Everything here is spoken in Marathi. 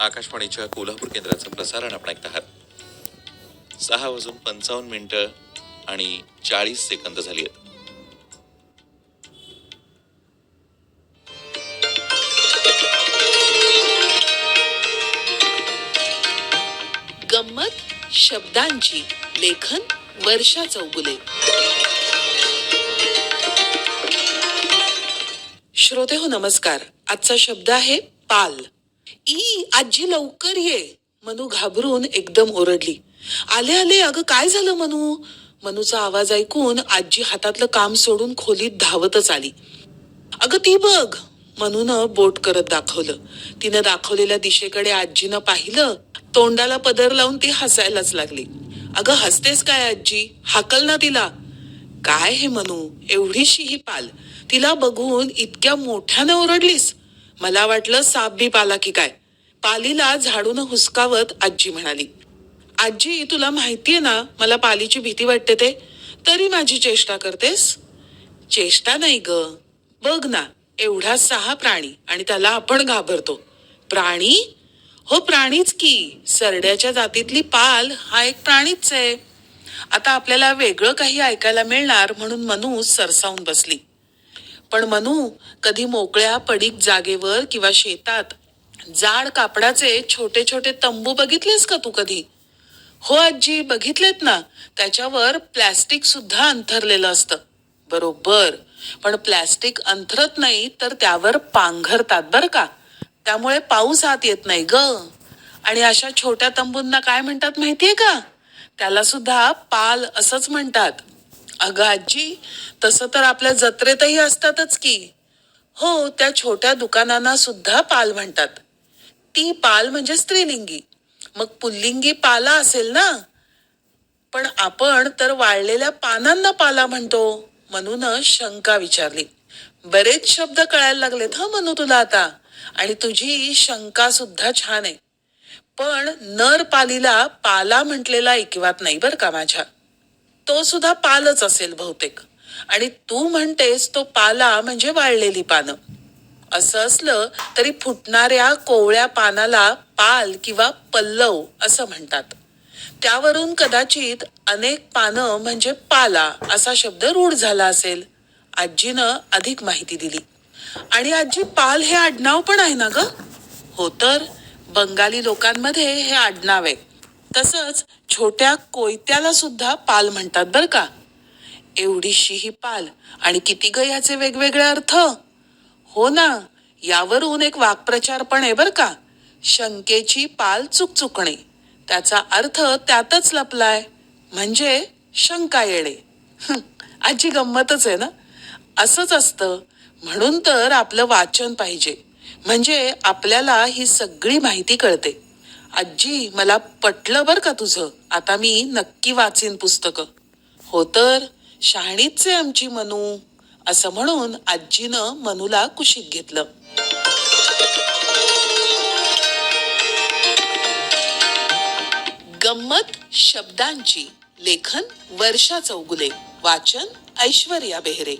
आकाशवाणीच्या कोल्हापूर केंद्राचं प्रसारण आपण ऐकत आहात. सहा वाजून पंचावन्न मिनिटं आणि चाळीस सेकंद झाली आहेत. गंमत शब्दांची लेखन वर्षा चौगुले श्रोते हो नमस्कार. आजचा शब्द आहे पाल. ई आजी लवकर ये. मनू घाबरून एकदम ओरडली. आले आले अगं काय झालं मनू? मनूचा आवाज ऐकून आजी हातातलं काम सोडून खोलीत धावतच आली. अगं ती बघ म्हणून बोट करत दाखवलं. तिनं दाखवलेल्या दिशेकडे आजीनं पाहिलं. तोंडाला पदर लावून ती हसायलाच लागली. अगं हसतेस काय आजी? हाकल ना तिला. काय हे मनू? एवढीशी ही पाल. तिला बघून इतक्या मोठ्यानं ओरडलीस. मला वाटलं साप बी पाला की काय. पालीला झाडून हुसकावत आजी म्हणाली आजी तुला माहितीये ना मला पालीची भीती वाटते ते. तरी माझी चेष्टा करतेस? चेष्टा नाही ग. बघ ना एवढा सहा प्राणी आणि त्याला आपण घाबरतो. प्राणी? हो प्राणीच की. सरड्याच्या जातीतली पाल हा एक प्राणीच आहे. आता आपल्याला वेगळं काही ऐकायला मिळणार म्हणून मनू सरसावून बसली. पण मनू कधी मोकळ्या पडीक जागेवर किंवा शेतात जाड कापडाचे छोटे छोटे तंबू बघितलेस का तू कधी? हो आजी बघितलेत ना. त्याच्यावर प्लॅस्टिक सुद्धा अंथरलेलं असतं. बरोबर. पण प्लॅस्टिक अंथरत नाही तर त्यावर पांघरतात बर का. त्यामुळे पाऊस आत येत नाही ग. आणि अशा छोट्या तंबूंना काय म्हणतात माहितीये का? त्याला सुद्धा पाल असंच म्हणतात. अगं आजी तसं तर आपल्या जत्रेतही असतातच की. हो त्या छोट्या दुकानांना सुद्धा पाल म्हणतात. ती पाल म्हणजे स्त्रीलिंगी. मग पुल्लिंगी पाला असेल ना? पण आपण तर वाळलेल्या पानांना पाला म्हणतो म्हणून शंका विचारली. बरेच शब्द कळायला लागलेत हा म्हणू तुला आता. आणि तुझी शंका सुद्धा छान आहे. पण नर पालीला पाला म्हटलेला ऐकिवात नाही बर का माझ्या? तो सुद्धा पालच असेल बहुतेक. आणि तू म्हणतेस तो पाला म्हणजे वाळलेली पानं. असं असलं तरी फुटणाऱ्या कोवळ्या पानाला पाल किंवा पल्लव असं म्हणतात. त्यावरून कदाचित अनेक पानं म्हणजे पाला असा शब्द रूढ झाला असेल. आजीनं अधिक माहिती दिली. आणि आजी पाल हे आडनाव पण आहे ना ग? हो तर बंगाली लोकांमध्ये हे आडनाव आहे. तसंच छोट्या कोयत्याला सुद्धा पाल म्हणतात बर का. एवढीशी ही पाल. आणि किती ग याचे वेगवेगळे अर्थ. हो ना यावरून एक वाक्प्रचार पण आहे बरं का. शंकेची पाल चुकचुकणे. त्याचा अर्थ त्यातच लपलाय. म्हणजे शंका येणे. आजी गंमतच आहे ना. असंच असतं. म्हणून तर आपलं वाचन पाहिजे. म्हणजे आपल्याला ही सगळी माहिती कळते. आजी मला पटलं बर का तुझं. आता मी नक्की वाचीन पुस्तकं. हो तर शहाणीच आहे आमची मनू. असं म्हणून आजीनं मनूला कुशीत घेतलं. गंमत शब्दांची. लेखन वर्षा चौगुले. वाचन ऐश्वर्या बेहरे.